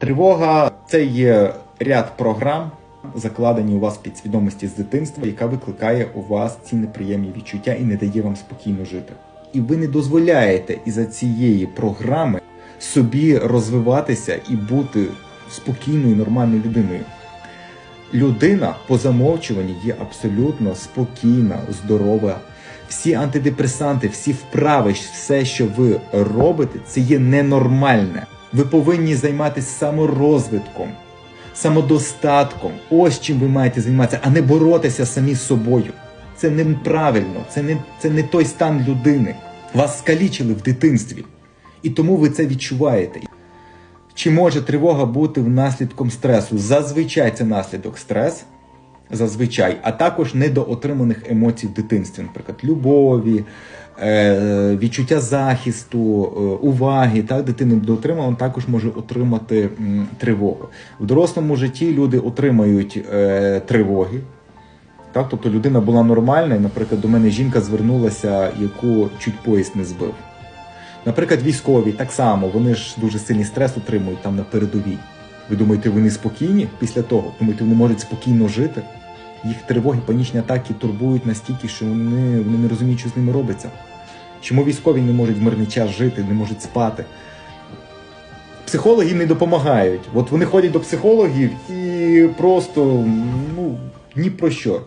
Тривога це є ряд програм, закладені у вас в підсвідомості з дитинства, яка викликає у вас ці неприємні відчуття і не дає вам спокійно жити. І ви не дозволяєте із-за цієї програми собі розвиватися і бути спокійною, нормальною людиною. Людина по замовчуванні є абсолютно спокійна, здорова. Всі антидепресанти, всі вправи, все, що ви робите, це є ненормальне. Ви повинні займатися саморозвитком, самодостатком. Ось чим ви маєте займатися, а не боротися самі з собою. Це неправильно, це не, це не той стан людини. Вас скалічили в дитинстві, і тому ви це відчуваєте. Чи може тривога бути наслідком стресу? Зазвичай це наслідок стрес, зазвичай, а також недоотриманих емоцій в дитинстві, наприклад, любові, відчуття захисту, е, уваги. Так, дитина недоотримала, також може отримати тривогу. В дорослому житті люди отримають е, тривоги. Так, тобто людина була нормальна, і, наприклад, до мене жінка звернулася, яку чуть поїзд не збив. Наприклад, військові так само, вони ж дуже сильний стрес отримують там на передовій. Ви думаєте, вони спокійні після того? Думаєте, вони можуть спокійно жити? Їх тривоги, панічні атаки турбують настільки, що вони, вони не розуміють, що з ними робиться. Чому військові не можуть в мирний час жити, не можуть спати? Психологи не допомагають. От вони ходять до психологів і просто ну, ні про що.